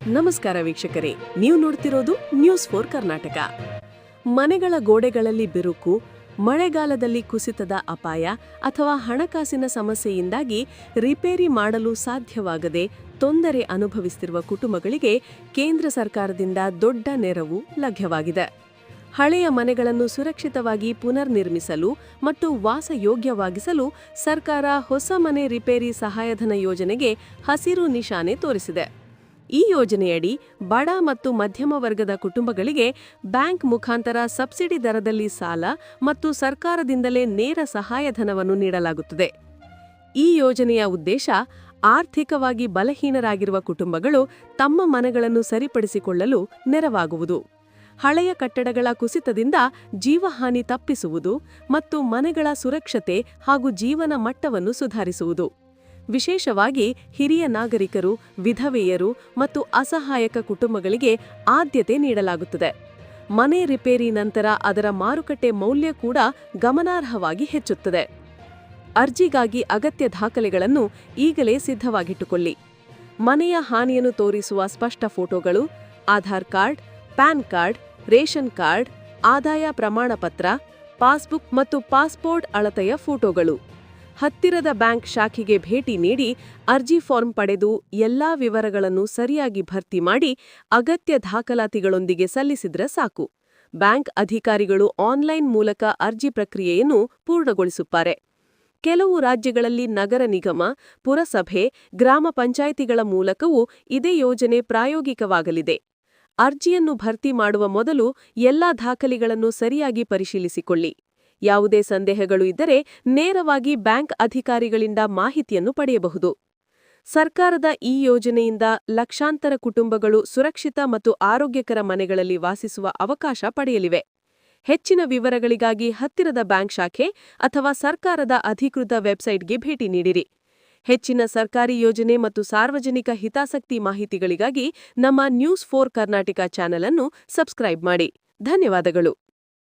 ನಮಸ್ಕಾರ ವೀಕ್ಷಕರೇ, ನೀವು ನೋಡ್ತಿರೋದು ನ್ಯೂಸ್ ಫೋರ್ ಕರ್ನಾಟಕ. ಮನೆಗಳ ಗೋಡೆಗಳಲ್ಲಿ ಬಿರುಕು, ಮಳೆಗಾಲದಲ್ಲಿ ಕುಸಿತದ ಅಪಾಯ ಅಥವಾ ಹಣಕಾಸಿನ ಸಮಸ್ಯೆಯಿಂದಾಗಿ ರಿಪೇರಿ ಮಾಡಲು ಸಾಧ್ಯವಾಗದೆ ತೊಂದರೆ ಅನುಭವಿಸುತ್ತಿರುವ ಕುಟುಂಬಗಳಿಗೆ ಕೇಂದ್ರ ಸರ್ಕಾರದಿಂದ ದೊಡ್ಡ ನೆರವು ಲಭ್ಯವಾಗಿದೆ. ಹಳೆಯ ಮನೆಗಳನ್ನು ಸುರಕ್ಷಿತವಾಗಿ ಪುನರ್ ನಿರ್ಮಿಸಲು ಮತ್ತು ವಾಸಯೋಗ್ಯವಾಗಿಸಲು ಸರ್ಕಾರ ಹೊಸ ಮನೆ ರಿಪೇರಿ ಸಹಾಯಧನ ಯೋಜನೆಗೆ ಹಸಿರು ನಿಶಾನೆ ತೋರಿಸಿದೆ. ಈ ಯೋಜನೆಯಡಿ ಬಡ ಮತ್ತು ಮಧ್ಯಮ ವರ್ಗದ ಕುಟುಂಬಗಳಿಗೆ ಬ್ಯಾಂಕ್ ಮುಖಾಂತರ ಸಬ್ಸಿಡಿ ದರದಲ್ಲಿ ಸಾಲ ಮತ್ತು ಸರ್ಕಾರದಿಂದಲೇ ನೇರ ಸಹಾಯಧನವನ್ನು ನೀಡಲಾಗುತ್ತದೆ. ಈ ಯೋಜನೆಯ ಉದ್ದೇಶ ಆರ್ಥಿಕವಾಗಿ ಬಲಹೀನರಾಗಿರುವ ಕುಟುಂಬಗಳು ತಮ್ಮ ಮನೆಗಳನ್ನು ಸರಿಪಡಿಸಿಕೊಳ್ಳಲು ನೆರವಾಗುವುದು. ಹಳೆಯ ಕಟ್ಟಡಗಳ ಕುಸಿತದಿಂದ ಜೀವಹಾನಿ ತಪ್ಪಿಸುವುದು ಮತ್ತು ಮನೆಗಳ ಸುರಕ್ಷತೆ ಹಾಗೂ ಜೀವನ ಮಟ್ಟವನ್ನು ಸುಧಾರಿಸುವುದು. ವಿಶೇಷವಾಗಿ ಹಿರಿಯ ನಾಗರಿಕರು, ವಿಧವೆಯರು ಮತ್ತು ಅಸಹಾಯಕ ಕುಟುಂಬಗಳಿಗೆ ಆದ್ಯತೆ ನೀಡಲಾಗುತ್ತದೆ. ಮನೆ ರಿಪೇರಿ ನಂತರ ಅದರ ಮಾರುಕಟ್ಟೆ ಮೌಲ್ಯ ಕೂಡ ಗಮನಾರ್ಹವಾಗಿ ಹೆಚ್ಚುತ್ತದೆ. ಅರ್ಜಿಗಾಗಿ ಅಗತ್ಯ ದಾಖಲೆಗಳನ್ನು ಈಗಲೇ ಸಿದ್ಧವಾಗಿಟ್ಟುಕೊಳ್ಳಿ. ಮನೆಯ ಹಾನಿಯನ್ನು ತೋರಿಸುವ ಸ್ಪಷ್ಟ ಫೋಟೋಗಳು, Aadhaar card, PAN card, ration card, ಆದಾಯ ಪ್ರಮಾಣಪತ್ರ, ಪಾಸ್ಬುಕ್ ಮತ್ತು ಪಾಸ್ಪೋರ್ಟ್ ಅಳತೆಯ ಫೋಟೋಗಳು. ಹತ್ತಿರದ ಬ್ಯಾಂಕ್ ಶಾಖೆಗೆ ಭೇಟಿ ನೀಡಿ ಅರ್ಜಿ ಫಾರ್ಮ್ ಪಡೆದು ಎಲ್ಲಾ ವಿವರಗಳನ್ನು ಸರಿಯಾಗಿ ಭರ್ತಿ ಮಾಡಿ ಅಗತ್ಯ ದಾಖಲಾತಿಗಳೊಂದಿಗೆ ಸಲ್ಲಿಸಿದ್ರೆ ಸಾಕು. ಬ್ಯಾಂಕ್ ಅಧಿಕಾರಿಗಳು ಆನ್ಲೈನ್ ಮೂಲಕ ಅರ್ಜಿ ಪ್ರಕ್ರಿಯೆಯನ್ನು ಪೂರ್ಣಗೊಳಿಸುತ್ತಾರೆ. ಕೆಲವು ರಾಜ್ಯಗಳಲ್ಲಿ ನಗರ ನಿಗಮ, ಪುರಸಭೆ, ಗ್ರಾಮ ಪಂಚಾಯಿತಿಗಳ ಮೂಲಕವೂ ಇದೇ ಯೋಜನೆ ಪ್ರಾಯೋಗಿಕವಾಗಲಿದೆ. ಅರ್ಜಿಯನ್ನು ಭರ್ತಿ ಮಾಡುವ ಮೊದಲು ಎಲ್ಲಾ ದಾಖಲೆಗಳನ್ನು ಸರಿಯಾಗಿ ಪರಿಶೀಲಿಸಿಕೊಳ್ಳಿ. ಯಾವುದೇ ಸಂದೇಹಗಳು ಇದ್ದರೆ ನೇರವಾಗಿ ಬ್ಯಾಂಕ್ ಅಧಿಕಾರಿಗಳಿಂದ ಮಾಹಿತಿಯನ್ನು ಪಡೆಯಬಹುದು. ಸರ್ಕಾರದ ಈ ಯೋಜನೆಯಿಂದ ಲಕ್ಷಾಂತರ ಕುಟುಂಬಗಳು ಸುರಕ್ಷಿತ ಮತ್ತು ಆರೋಗ್ಯಕರ ಮನೆಗಳಲ್ಲಿ ವಾಸಿಸುವ ಅವಕಾಶ ಪಡೆಯಲಿವೆ. ಹೆಚ್ಚಿನ ವಿವರಗಳಿಗಾಗಿ ಹತ್ತಿರದ ಬ್ಯಾಂಕ್ ಶಾಖೆ ಅಥವಾ ಸರ್ಕಾರದ ಅಧಿಕೃತ ವೆಬ್ಸೈಟ್ಗೆ ಭೇಟಿ ನೀಡಿರಿ. ಹೆಚ್ಚಿನ ಸರ್ಕಾರಿ ಯೋಜನೆ ಮತ್ತು ಸಾರ್ವಜನಿಕ ಹಿತಾಸಕ್ತಿ ಮಾಹಿತಿಗಳಿಗಾಗಿ ನಮ್ಮ ನ್ಯೂಸ್ ಫೋರ್ ಕರ್ನಾಟಕ ಚಾನೆಲ್ ಅನ್ನು ಸಬ್ಸ್ಕ್ರೈಬ್ ಮಾಡಿ. ಧನ್ಯವಾದಗಳು.